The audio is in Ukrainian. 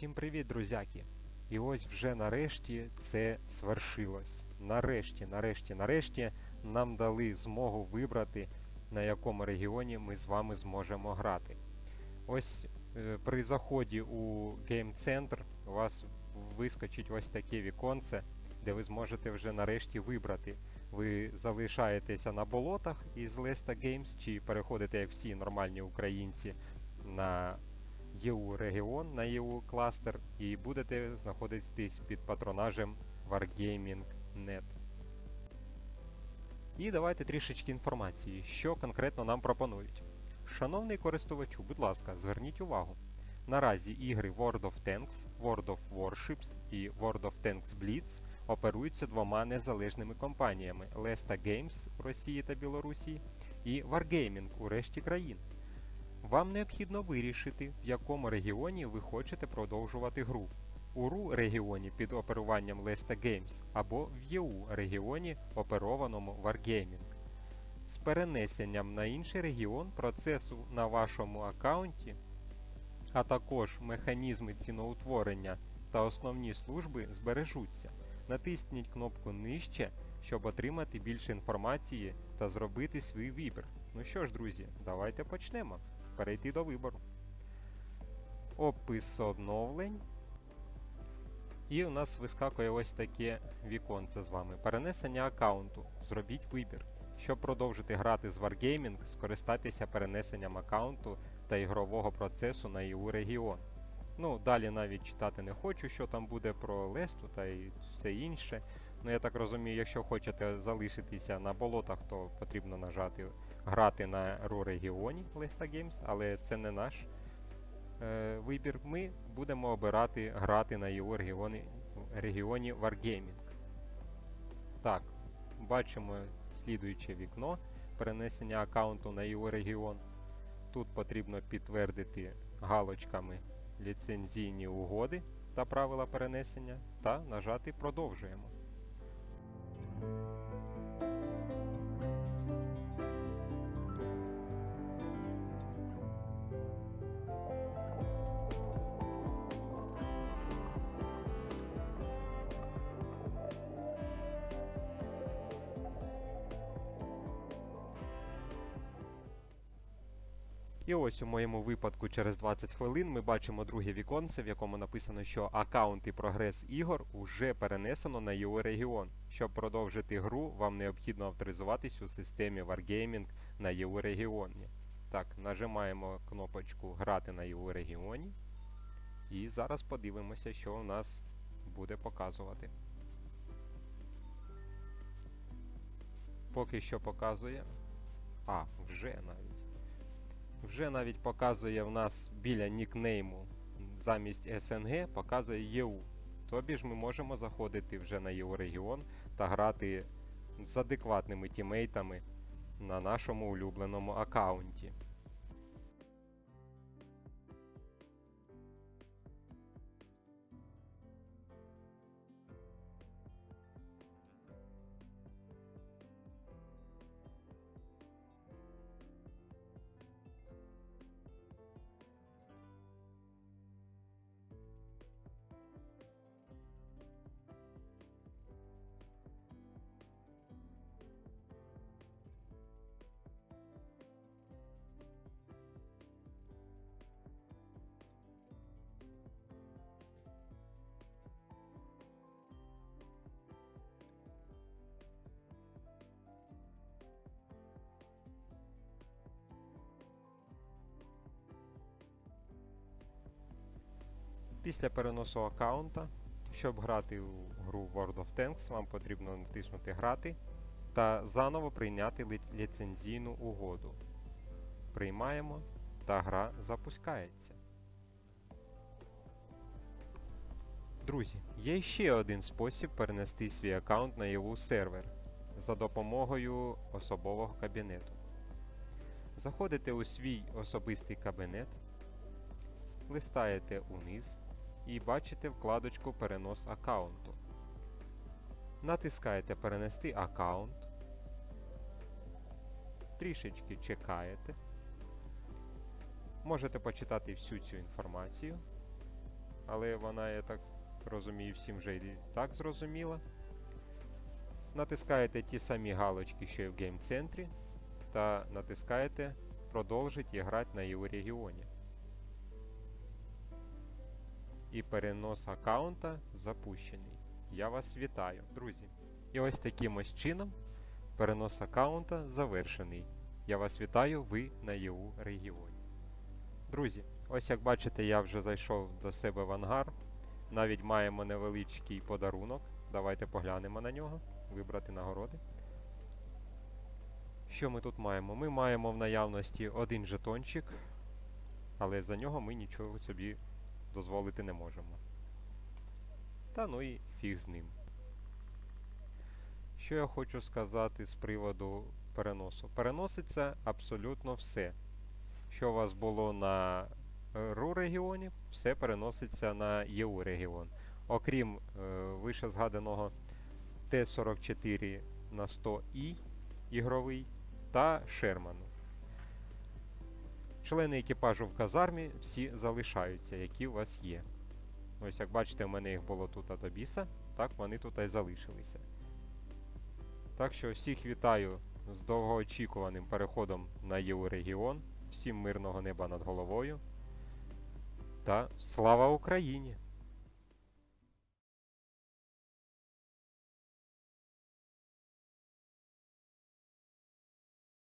Усім привіт, друзяки! І ось вже нарешті це свершилось. Нарешті, нарешті, нарешті нам дали змогу вибрати, на якому регіоні ми з вами зможемо грати. Ось е, при заході у Game Center у вас вискочить ось таке віконце, де ви зможете вже нарешті вибрати. Ви залишаєтеся на болотах із Lesta Games, чи переходите, як всі нормальні українці, на ЄУ регіон, на ЄУ кластер, і будете знаходитись під патронажем Wargaming.net. І давайте трішечки інформації, що конкретно нам пропонують. Шановний користувачу, будь ласка, зверніть увагу. Наразі ігри World of Tanks, World of Warships і World of Tanks Blitz оперуються двома незалежними компаніями Lesta Games у Росії та Білорусі і Wargaming у решті країн. Вам необхідно вирішити, в якому регіоні ви хочете продовжувати гру. У РУ регіоні під оперуванням Lesta Games або в ЄУ регіоні, оперованому Wargaming. З перенесенням на інший регіон процесу на вашому аккаунті, а також механізми ціноутворення та основні служби збережуться. Натисніть кнопку нижче, щоб отримати більше інформації та зробити свій вибір. Ну що ж, друзі, давайте почнемо. Перейти до вибору. Опис оновлень. І у нас вискакує ось таке віконце з вами. Перенесення аккаунту. Зробіть вибір. Щоб продовжити грати з Wargaming, скористайтеся перенесенням аккаунту та ігрового процесу на EU регіон. Ну, далі навіть читати не хочу, що там буде про Лесту та й все інше. Ну, я так розумію, якщо хочете залишитися на болотах, то потрібно нажати грати на РУ регіоні Lesta Games, але це не наш е, вибір. Ми будемо обирати грати на його регіоні, регіоні Wargaming. Так, бачимо слідуюче вікно перенесення аккаунту на його регіон. Тут потрібно підтвердити галочками ліцензійні угоди та правила перенесення та нажати Продовжуємо. І ось у моєму випадку через 20 хвилин ми бачимо друге віконце, в якому написано, що аккаунт і прогрес ігор уже перенесено на його регіон. Щоб продовжити гру, вам необхідно авторизуватись у системі Wargaming на його регіоні. Так, нажимаємо кнопочку Грати на його регіоні. І зараз подивимося, що у нас буде показувати. Поки що показує. А, вже навіть. Вже навіть показує в нас біля нікнейму замість СНГ показує ЄУ. Тобі ж ми можемо заходити вже на його регіон та грати з адекватними тімейтами на нашому улюбленому аккаунті. Після переносу аккаунта, щоб грати у гру World of Tanks, вам потрібно натиснути Грати та заново прийняти лі- ліцензійну угоду. Приймаємо та гра запускається. Друзі, є ще один спосіб перенести свій аккаунт на EU сервер за допомогою особового кабінету. Заходите у свій особистий кабінет, листаєте униз і бачите вкладочку Перенос аккаунту. Натискаєте Перенести аккаунт. Трішечки чекаєте. Можете почитати всю цю інформацію. але вона, я так розумію, всім вже і так зрозуміла. Натискаєте ті самі галочки, що і в гейм-центрі, та натискаєте продовжить і грати на EU регіоні. І перенос аккаунта запущений. Я вас вітаю, друзі. І ось таким ось чином перенос аккаунта завершений. Я вас вітаю, ви на ЄУ регіоні. Друзі, ось як бачите, я вже зайшов до себе в ангар. Навіть маємо невеличкий подарунок. Давайте поглянемо на нього. Вибрати нагороди. Що ми тут маємо? Ми маємо в наявності один жетончик, але за нього ми нічого собі дозволити не можемо. Та ну і фіг з ним. Що я хочу сказати з приводу переносу? Переноситься абсолютно все. Що у вас було на РУ регіоні, все переноситься на ЄУ регіон. Окрім е, вище згаданого Т-44 на 100І ігровий та Шерману. Члени екіпажу в казармі всі залишаються, які у вас є. Ось як бачите, в мене їх було тут до біса, так вони тут і залишилися. Так що всіх вітаю з довгоочікуваним переходом на ЄУ. Всім мирного неба над головою. Та слава Україні!